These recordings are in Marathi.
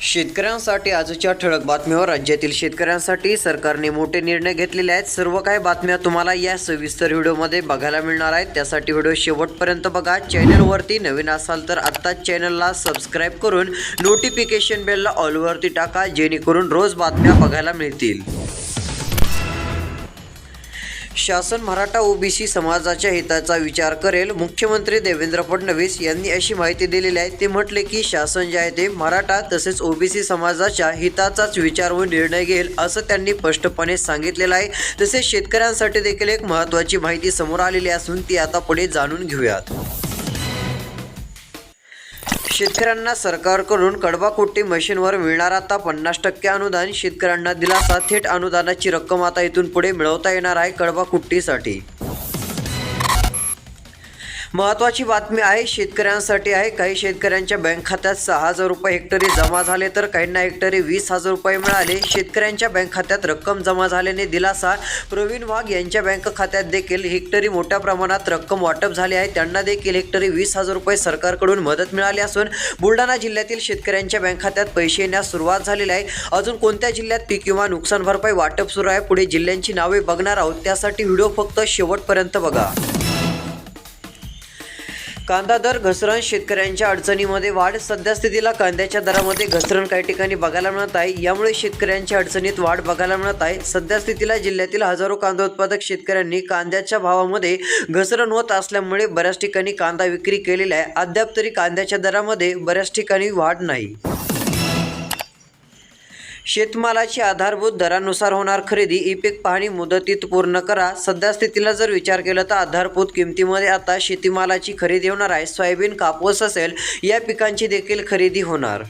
शेतकऱ्यांसाठी आजच्या ठळक बातमीवर राज्यातील शेतकऱ्यांसाठी सरकारने मोठे निर्णय घेतलेले आहेत. सर्व काही बातम्या तुम्हाला या सविस्तर व्हिडिओमध्ये बघायला मिळणार आहेत. त्यासाठी व्हिडिओ शेवटपर्यंत बघा. चॅनलवरती नवीन असाल तर आत्ताच चॅनलला सबस्क्राईब करून नोटिफिकेशन बेलला ऑलवरती टाका जेणेकरून रोज बातम्या बघायला मिळतील. शासन मराठा ओबीसी समाजाच्या हिताचा विचार करेल. मुख्यमंत्री देवेंद्र फडणवीस यांनी अशी माहिती दिलेली आहे. ते म्हटले की शासन जे आहे ते मराठा तसेच ओबीसी समाजाच्या हिताचाच विचार व निर्णय घेईल असं त्यांनी स्पष्टपणे सांगितलेलं आहे. तसेच शेतकऱ्यांसाठी देखील एक महत्त्वाची माहिती समोर आलेली असून ती आता पुढे जाणून घेऊयात. शेतकऱ्यांना सरकारकडून कडबाकोटी मशीनवर मिळणार आता पन्नास टक्के अनुदान. शेतकऱ्यांना दिलासा थेट अनुदानाची रक्कम आता इथून पुढे मिळवता येणार आहे कडबाकुट्टीसाठी महत्त्वाची बातमी आहे शेतकऱ्यांसाठी आहे. काही शेतकऱ्यांच्या बँक खात्यात सहा हजार रुपये हेक्टरी जमा झाले तर काहींना हेक्टरी वीस हजार रुपये मिळाले. शेतकऱ्यांच्या बँक खात्यात रक्कम जमा झाल्याने दिलासा. प्रवीण वाघ यांच्या बँक खात्यात देखील हेक्टरी मोठ्या प्रमाणात रक्कम वाटप झाली आहे. त्यांना देखील हेक्टरी वीस हजार रुपये सरकारकडून मदत मिळाली असून बुलढाणा जिल्ह्यातील शेतकऱ्यांच्या बँक खात्यात पैसे येण्यास सुरुवात झालेली आहे. अजून कोणत्या जिल्ह्यात पीक किंवा नुकसान भरपाई वाटप सुरू आहे पुढे जिल्ह्यांची नावे बघणार आहोत. त्यासाठी व्हिडिओ फक्त शेवटपर्यंत बघा. कांदा दर घसरण शेतकऱ्यांच्या अडचणीमध्ये वाढ सध्या स्थितीला कांद्याच्या दरामध्ये घसरण काही ठिकाणी बघायला मिळत आहे. यामुळे शेतकऱ्यांच्या अडचणीत वाढ बघायला मिळत आहे. सध्या स्थितीला जिल्ह्यातील हजारो कांदा उत्पादक शेतकऱ्यांनी कांद्याच्या भावामध्ये घसरण होत असल्यामुळे बऱ्याच ठिकाणी कांदा विक्री केलेला आहे. अद्याप तरी कांद्याच्या दरामध्ये बऱ्याच ठिकाणी वाढ नाही. शेतमालाची आधारभूत दरानुसार होणार खरेदी ई पीक पाहणी मुदतीत पूर्ण करा. सध्या स्थितीला जर विचार केला तर आधारभूत किमतीमध्ये आता शेतीमालाची खरेदी होणार आहे. सोयाबीन कापूस असेल या पिकांची देखील खरेदी होणार.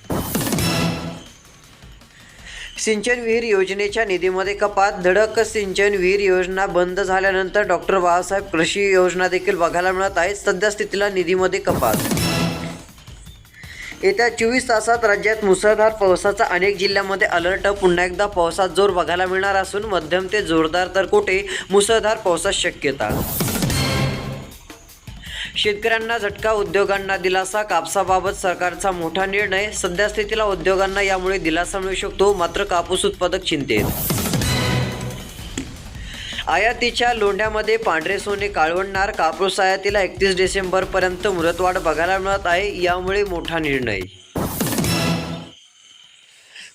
सिंचन विहीर योजनेच्या निधीमध्ये कपात. धडक सिंचन विहीर योजना बंद झाल्यानंतर डॉक्टर बाबासाहेब कृषी योजना देखील बघायला मिळत आहे. सध्या स्थितीला निधीमध्ये कपात. येत्या चोवीस तासात राज्यात मुसळधार पावसाचा अनेक जिल्ह्यांमध्ये अलर्ट. पुन्हा एकदा पावसात जोर बघायला मिळणार असून मध्यम ते जोरदार तर कुठे मुसळधार पावसात शक्यता. शेतकऱ्यांना झटका उद्योगांना दिलासा कापसाबाबत सरकारचा मोठा निर्णय. सध्या स्थितीला उद्योगांना यामुळे दिलासा मिळू शकतो मात्र कापूस उत्पादक चिंतेत. आयातीच्या लोंढ्यामध्ये पांढरे सोने काळवणार कापूस आयातीला एकतीस डिसेंबरपर्यंत मुदतवाढ बघायला मिळत आहे यामुळे मोठा निर्णय.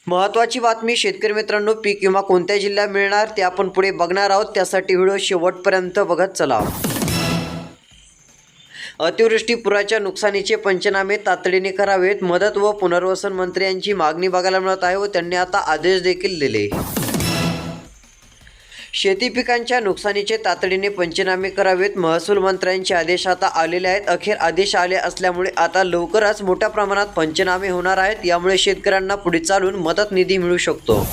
महत्त्वाची बातमी शेतकरी मित्रांनो पीक विमा कोणत्या जिल्ह्यात मिळणार ते आपण पुढे बघणार आहोत. त्यासाठी व्हिडिओ शेवटपर्यंत बघत चला. अतिवृष्टी पुराच्या नुकसानीचे पंचनामे तातडीने करावेत. मदत व पुनर्वसन मंत्र्यांची मागणी बघायला मिळत आहे व त्यांनी आता आदेश देखील दिले. शेती पिकांच्या नुकसानीचे तातडीने पंचनामे करावेत. महसूल मंत्र्यांचे आदेश आता आलेले आहेत. अखेर आदेश आले असल्यामुळे आता लवकरच मोठ्या प्रमाणात पंचनामे होणार आहेत. यामुळे शेतकऱ्यांना पुढे चालून मदत निधी मिळू शकतो.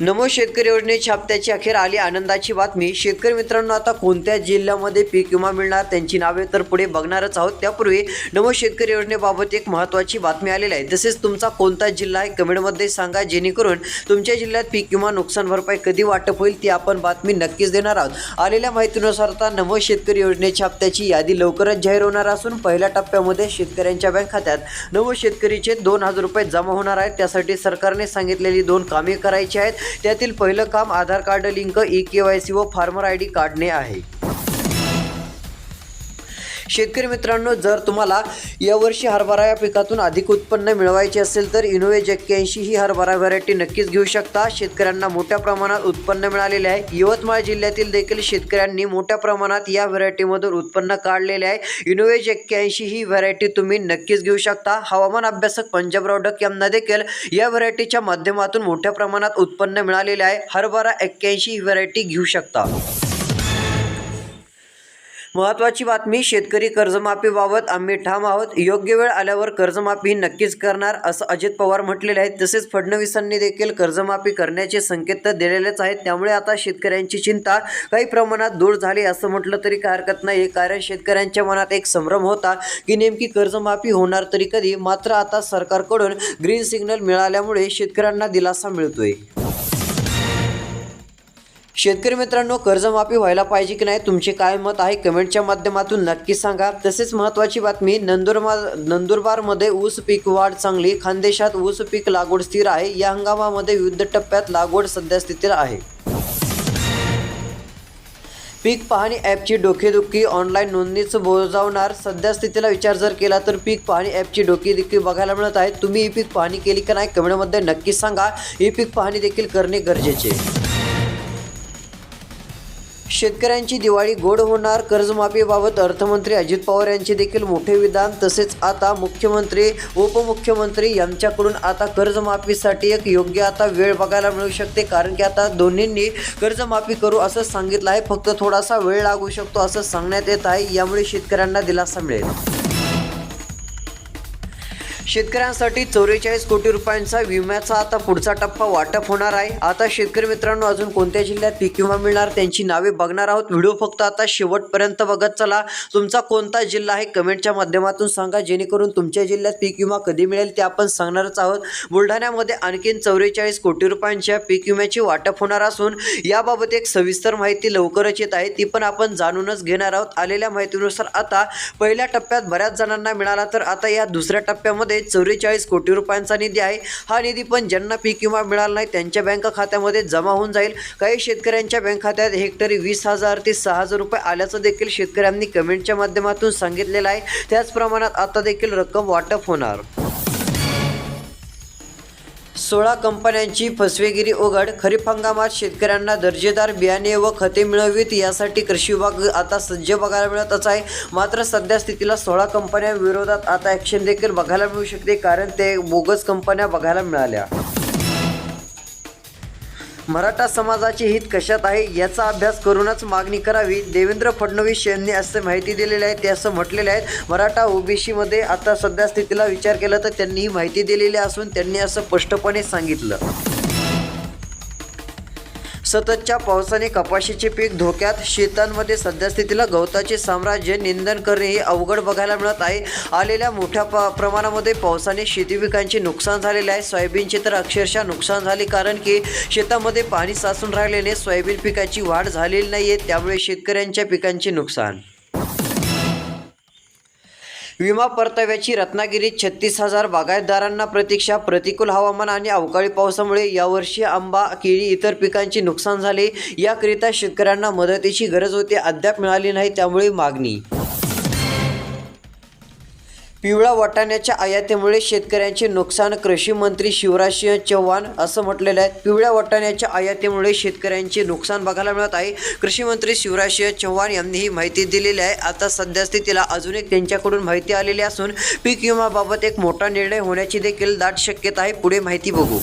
नमो शेतकरी योजनेत छापत्याची अखेर आली. आनंदाची बातमी. शेतकरी मित्रांनो आता कोणत्या जिल्ह्यामध्ये पीक विमा मिळणार? त्यांची नावे तर पुढे बघणारच आहोत. त्यापूर्वी नमो शेतकरी योजनेबाबत एक महत्त्वाची बातमी आलेली आहे. तसेच तुमचा कोणता जिल्हा आहे कमेंटमध्ये सांगा. जेणेकरून तुमच्या जिल्ह्यात पीक विमा नुकसान भरपाई कधी वाटप होईल ती आपण बातमी नक्कीच देणार आहोत. आलेल्या माहितीनुसार आता नमो शेतकरी योजनेत छापत्याची यादी लवकरच जाहीर होणार असून पहिल्या टप्प्यामध्ये शेतकऱ्यांच्या बँक खात्यात नमो शेतकरीचे दोन हजार रुपये जमा होणार आहेत. त्यासाठी सरकारने सांगितलेली दोन कामे करायची आहेत. त्यातील पहिलं काम Aadhaar card link E K Y C व फार्मर आय डी काढणे आहे. शेतकरी मित्रांनो जर तुम्हाला यावर्षी हरभरा या पिकातून अधिक उत्पन्न मिळवायचे असेल तर इनोवेज एक्क्याऐंशी ही हरभरा व्हरायटी नक्कीच घेऊ शकता. शेतकऱ्यांना मोठ्या प्रमाणात उत्पन्न मिळालेले आहे. यवतमाळ जिल्ह्यातील देखील शेतकऱ्यांनी मोठ्या प्रमाणात या व्हरायटीमधून उत्पन्न काढलेले आहे. इनोवेज एक्क्याऐंशी ही व्हरायटी तुम्ही नक्कीच घेऊ शकता. हवामान अभ्यासक पंजाबराव डक यांना देखील या व्हरायटीच्या माध्यमातून मोठ्या प्रमाणात उत्पन्न मिळालेले आहे. हरभरा एक्क्याऐंशी ही व्हरायटी घेऊ शकता. महत्त्वाची बातमी शेतकरी कर्जमाफीबाबत आम्ही ठाम आहोत. योग्य वेळ आल्यावर कर्जमाफी नक्कीच करणार असं अजित पवार म्हटलेले आहेत. तसेच फडणवीसांनी देखील कर्जमाफी करण्याचे संकेत तर दिलेलेच आहेत. त्यामुळे आता शेतकऱ्यांची चिंता काही प्रमाणात दूर झाली असं म्हटलं तरी काय हरकत नाही. कारण शेतकऱ्यांच्या मनात एक संभ्रम होता की नेमकी कर्जमाफी होणार तरी कधी? मात्र आता सरकारकडून ग्रीन सिग्नल मिळाल्यामुळे शेतकऱ्यांना दिलासा मिळतोय. शेतकरी मित्रांनो कर्जमाफी व्हायला पाहिजे की नाही तुमचे काय मत आहे कमेंटच्या माध्यमातून नक्की सांगा. तसेच महत्त्वाची बातमी नंदुरबार नंदुरबारमध्ये ऊस पीक वाढ चांगली खानदेशात ऊस पीक लागवड स्थिर आहे या हंगामामध्ये विविध टप्प्यात लागवड सध्या स्थितीत आहे. पीक पाहणी ॲपची डोकेदुखी ऑनलाईन नोंदणीच बोजावणार. सध्या स्थितीला विचार जर केला तर पीक पाहणी ॲपची डोकेदुखी बघायला मिळत आहे. तुम्ही ही पीक पाहणी केली का नाही कमेंटमध्ये नक्की सांगा. ही पीक पाहणी देखील करणे गरजेचे शेतकऱ्यांची दिवाळी गोड होणार. कर्जमाफीबाबत अर्थमंत्री अजित पवार यांचे देखील मोठे विधान. तसेच आता मुख्यमंत्री उपमुख्यमंत्री यांच्याकडून आता कर्जमाफीसाठी एक योग्य आता वेळ बघायला मिळू शकते. कारण की आता दोन्हींनी कर्जमाफी करू असं सांगितलं आहे. फक्त थोडासा वेळ लागू शकतो असं सांगण्यात येत आहे. यामुळे शेतकऱ्यांना दिलासा मिळेल. शेतकऱ्यांसाठी चौवेचाळीस कोटी रुपयांचा विम्याचा आता पुढचा टप्पा वाटप होणार आहे. आता शेतकरी मित्रांनो अजून कोणत्या जिल्ह्यात पीक विमा मिळणार त्यांची नावे बघणार आहोत. व्हिडिओ फक्त आता शेवटपर्यंत बघत चला. तुमचा कोणता जिल्हा आहे कमेंटच्या माध्यमातून सांगा. जेणेकरून तुमच्या जिल्ह्यात पीक विमा कधी मिळेल ते आपण सांगणारच आहोत. बुलढाण्यामध्ये आणखीन चौवेचाळीस कोटी रुपयांच्या पीक विम्याची वाटप होणार असून याबाबत एक सविस्तर माहिती लवकरच येत आहे. ती पण आपण जाणूनच घेणार आहोत. आलेल्या माहितीनुसार आता पहिल्या टप्प्यात बऱ्याच जणांना मिळाला तर आता या दुसऱ्या टप्प्यामध्ये चौवेचाळीस कोटी रुपयांचा निधी आहे. हा निधी पण ज्यांना पीक विमा मिळाला नाही त्यांच्या बँक खात्यामध्ये जमा होऊन जाईल. काही शेतकऱ्यांच्या बँक खात्यात हेक्टरी वीस हजार ते सहा हजार रुपये आल्याचं देखील शेतकऱ्यांनी कमेंटच्या माध्यमातून सांगितलेलं आहे. त्याच प्रमाणात आता देखील रक्कम वाटप होणार. सोळा कंपन्यांची फसवेगिरी उघड खरीप हंगामात शेतकऱ्यांना दर्जेदार बियाणे व खते मिळवीत यासाठी कृषी विभाग आता सज्ज बघायला मिळतच आहे. मात्र सध्या स्थितीला सोळा कंपन्या विरोधात आता ॲक्शन देखील बघायला मिळू शकते कारण ते बोगस कंपन्या बघायला मिळाल्या. मराठा समाजाचे हित कशात आहे याचा अभ्यास करूनच मागणी करावी. देवेंद्र फडणवीस यांनी असं माहिती दिलेली आहे. ते असं म्हटलेलं आहे मराठा ओबीसीमध्ये आता सध्या स्थितीला विचार केला तर त्यांनी ही माहिती दिलेली असून त्यांनी असं स्पष्टपणे सांगितलं. सततच्या पावसाने कपाशीचे पीक धोक्यात. शेतांमध्ये सध्या स्थितीला गवताचे साम्राज्य निंदन करणे हे अवघड बघायला मिळत आहे. आलेल्या मोठ्या प्रमाणामध्ये पावसाने शेती पिकांचे नुकसान झालेले आहे. सोयाबीनचे तर अक्षरशः नुकसान झाले कारण की शेतामध्ये पाणी साचून राहिल्याने सोयाबीन पिकाची वाढ झालेली नाही आहे त्यामुळे शेतकऱ्यांच्या पिकांचे नुकसान विमा परताव्याची रत्नागिरीत छत्तीस हजार बागायतदारांना प्रतीक्षा प्रतिकूल हवामान आणि अवकाळी पावसामुळे यावर्षी आंबा केळी इतर पिकांचे नुकसान झाले. याकरिता शेतकऱ्यांना मदतीची गरज होती अद्याप मिळाली नाही त्यामुळे मागणी. पिवळा वाटाण्याच्या आयातीमुळे शेतकऱ्यांचे नुकसान. कृषी मंत्री शिवराजसिंह चव्हाण असं म्हटलेलं आहे. पिवळ्या वाटाण्याच्या आयातीमुळे शेतकऱ्यांचे नुकसान बघायला मिळत आहे. कृषी मंत्री शिवराजसिंह चव्हाण यांनी ही माहिती दिलेली आहे. आता सध्या स्थितीला अजून एक त्यांच्याकडून माहिती आलेली असून पीक विमाबाबत एक मोठा निर्णय होण्याची देखील दाट शक्यता आहे. पुढे माहिती बघू.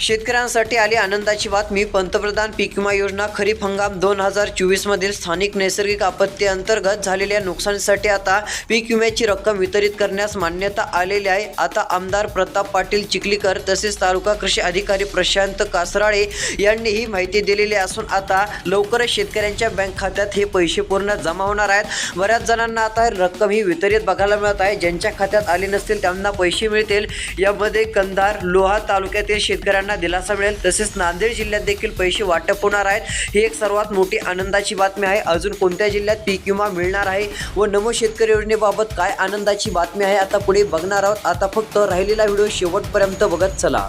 शेतकऱ्यांसाठी आली आनंदाची बातमी. पंतप्रधान पीक विमा योजना खरीप हंगाम दोन हजार चोवीसमधील स्थानिक नैसर्गिक आपत्ती अंतर्गत झालेल्या नुकसानीसाठी आता पीक विम्याची रक्कम वितरित करण्यास मान्यता आलेली आहे. आता आमदार प्रताप पाटील चिखलीकर तसेच तालुका कृषी अधिकारी प्रशांत कासराळे यांनी ही माहिती दिलेली असून आता लवकरच शेतकऱ्यांच्या बँक खात्यात हे पैसे पूर्ण जमा होणार आहेत. बऱ्याच जणांना आता रक्कम ही वितरित बघायला मिळत आहे. ज्यांच्या खात्यात आली नसतील त्यांना पैसे मिळतील. यामध्ये कंधार लोहा तालुक्यातील शेतकऱ्यांना दिलासा मिळेल. तसेच नांदेड जिल्ह्यात देखील पैसे वाटप होणार आहेत. ही एक सर्वात मोठी आनंदाची बातमी आहे. अजून कोणत्या जिल्ह्यात पीक विमा मिळणार आहे व नमो शेतकरी योजनेबाबत काय आनंदाची बातमी आहे आता पुढे बघणार आहोत. आता फक्त राहिलेला व्हिडिओ शेवटपर्यंत बघत चला.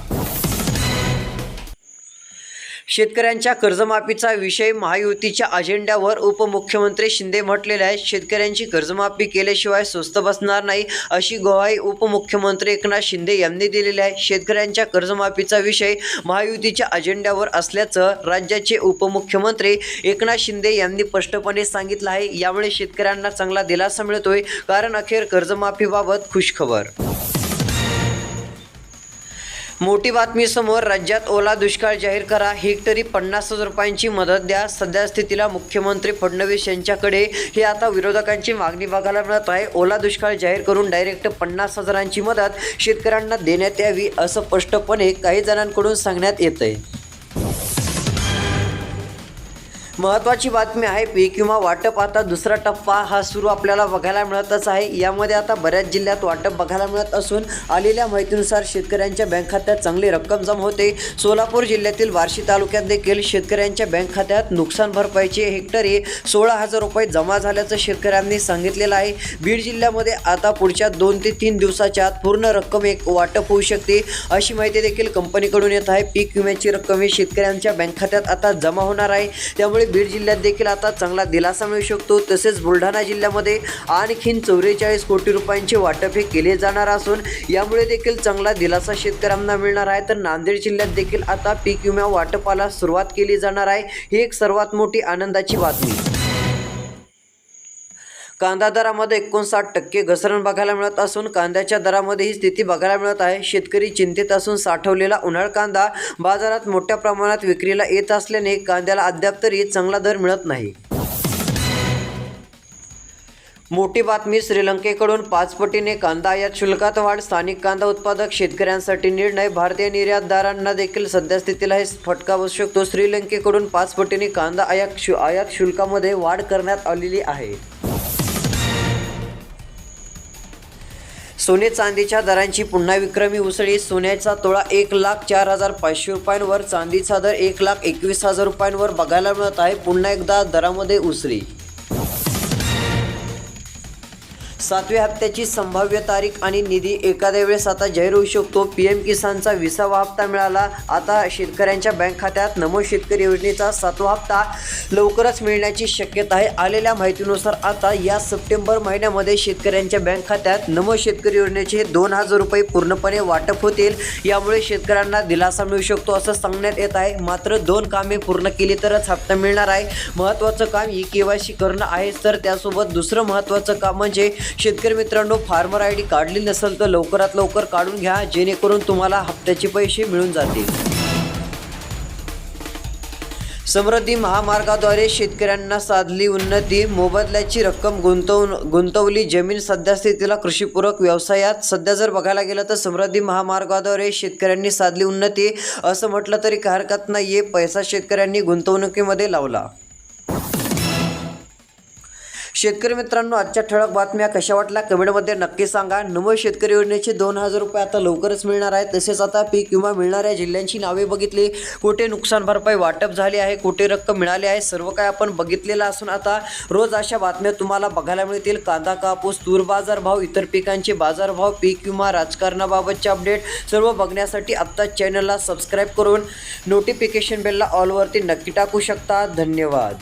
शेतकऱ्यांच्या कर्जमाफीचा विषय महायुतीच्या अजेंड्यावर उपमुख्यमंत्री शिंदे म्हटलेले आहे शेतकऱ्यांची कर्जमाफी केल्याशिवाय स्वस्त बसणार नाही अशी ग्वाही उपमुख्यमंत्री एकनाथ शिंदे यांनी दिलेली आहे. शेतकऱ्यांच्या कर्जमाफीचा विषय महायुतीच्या अजेंड्यावर असल्याचं राज्याचे उपमुख्यमंत्री एकनाथ शिंदे यांनी स्पष्टपणे सांगितलं आहे. यामुळे शेतकऱ्यांना चांगला दिलासा मिळतोय. कारण अखेर कर्जमाफीबाबत खुशखबर मोठी बातमीसमोर राज्यात ओला दुष्काळ जाहीर करा हेक्टरी पन्नास हजार रुपयांची मदत द्या सध्या स्थितीला मुख्यमंत्री फडणवीस यांच्याकडे. ही आता विरोधकांची मागणी बघायला मिळत आहे. ओला दुष्काळ जाहीर करून डायरेक्ट पन्नास हजारांची मदत शेतकऱ्यांना देण्यात यावी असं स्पष्टपणे काही जणांकडून सांगण्यात येत आहे महत्त्वाची बातमी आहे पीक विमा वाटप. आता दुसरा टप्पा हा सुरू आपल्याला बघायला मिळतच आहे. यामध्ये आता बऱ्याच जिल्ह्यात वाटप बघायला मिळत असून आलेल्या माहितीनुसार शेतकऱ्यांच्या बँक खात्यात चांगली रक्कम जमा होते. सोलापूर जिल्ह्यातील बार्शी तालुक्यात देखील शेतकऱ्यांच्या बँक खात्यात नुकसान भरपाईचे हेक्टरी सोळा हजार रुपये जमा झाल्याचं शेतकऱ्यांनी सांगितलेलं आहे. बीड जिल्ह्यामध्ये आता पुढच्या दोन ते तीन दिवसाच्या आत पूर्ण रक्कम एक वाटप होऊ शकते अशी माहिती देखील कंपनीकडून येत आहे. पीक विम्याची रक्कम ही शेतकऱ्यांच्या बँक खात्यात आता जमा होणार आहे. त्यामुळे बीड जिल्ह्यात देखील आता चांगला दिलासा मिळू शकतो. तसेच बुलढाणा जिल्ह्यामध्ये आणखीन चौवेचाळीस कोटी रुपयांचे वाटप हे केले जाणार असून यामुळे देखील चांगला दिलासा शेतकऱ्यांना मिळणार आहे. तर नांदेड जिल्ह्यात देखील आता पीक विमा वाटपाला सुरुवात केली जाणार आहे. ही एक सर्वात मोठी आनंदाची बातमी. कांदा दरामध्ये एकोणसाठ टक्के घसरण बघायला मिळत असून कांद्याच्या दरामध्ये ही स्थिती बघायला मिळत आहे. शेतकरी चिंतेत असून साठवलेला उन्हाळ कांदा बाजारात मोठ्या प्रमाणात विक्रीला येत असल्याने कांद्याला अद्याप तरी चांगला दर मिळत नाही. मोठी बातमी श्रीलंकेकडून पाचपटीने कांदा आयात शुल्कात वाढ स्थानिक कांदा उत्पादक शेतकऱ्यांसाठी निर्णय भारतीय निर्यातदारांना देखील सध्या स्थितीला हे फटका बसू शकतो. श्रीलंकेकडून पाचपटीने कांदा आयात शु आयात शुल्कामध्ये वाढ करण्यात आलेली आहे. सोने चांदीच्या दरांची पुन्हा विक्रमी उसळी. सोन्याचा तोळा एक लाख चार हजार पाचशे रुपयांवर चांदीचा दर एक लाख एकवीस हजार रुपयांवर बघायला मिळत आहे. पुन्हा एकदा दरामध्ये उसळी. सातव्या हप्त्याची संभाव्य तारीख आणि निधी एखाद्या वेळेस आता जाहीर होऊ शकतो. पी एम किसानचा विसावा हप्ता मिळाला. आता शेतकऱ्यांच्या बँक खात्यात नमो शेतकरी योजनेचा सातवा हप्ता लवकरच मिळण्याची शक्यता आहे. आलेल्या माहितीनुसार आता या सप्टेंबर महिन्यामध्ये शेतकऱ्यांच्या बँक खात्यात नमो शेतकरी योजनेचे दोन हजार रुपये पूर्णपणे वाटप होतील. यामुळे शेतकऱ्यांना दिलासा मिळू शकतो असं सांगण्यात येत आहे. मात्र दोन कामे पूर्ण केली तरच हप्ता मिळणार आहे. महत्त्वाचं काम ई के वाय सी करणं आहेच तर त्यासोबत दुसरं महत्त्वाचं काम म्हणजे शेतकरी मित्रांनो फार्मर आय डी काढली नसेल तर लवकरात लवकर काढून घ्या जेणेकरून तुम्हाला हप्त्याचे पैसे मिळून जातील. समृद्धी महामार्गाद्वारे शेतकऱ्यांना साधली उन्नती मोबदल्याची रक्कम गुंतवून गुंतवली जमीन सध्या स्थितीला कृषीपूरक व्यवसायात. सध्या जर बघायला गेलं तर समृद्धी महामार्गाद्वारे शेतकऱ्यांनी साधली उन्नती असं म्हटलं तरी काही हरकत नाही आहे पैसा शेतकऱ्यांनी गुंतवणुकीमध्ये लावला. शेतकरी मित्रांनो आजच्या ठळक बातम्या कशा वाटल्या? कमेंटमध्ये नक्की सांगा. नमो शेतकरी योजनेचे दोन हजार रुपये आता लवकरच मिळणार आहेत. तसेच आता पीक विमा मिळणाऱ्या जिल्ह्यांची नावे बघितली. कुठे नुकसान भरपाई वाटप झाली आहे? कुठे रक्कम मिळाली आहे? सर्व काय आपण बघितलेलं असून आता रोज अशा बातम्या तुम्हाला बघायला मिळतील. कांदा कापूस तूर बाजारभाव इतर पिकांचे बाजारभाव पीक विमा राजकारणाबाबतचे अपडेट सर्व बघण्यासाठी आत्ताच चॅनलला सबस्क्राईब करून नोटिफिकेशन बेलला ऑलवरती नक्की टाकू शकता. धन्यवाद.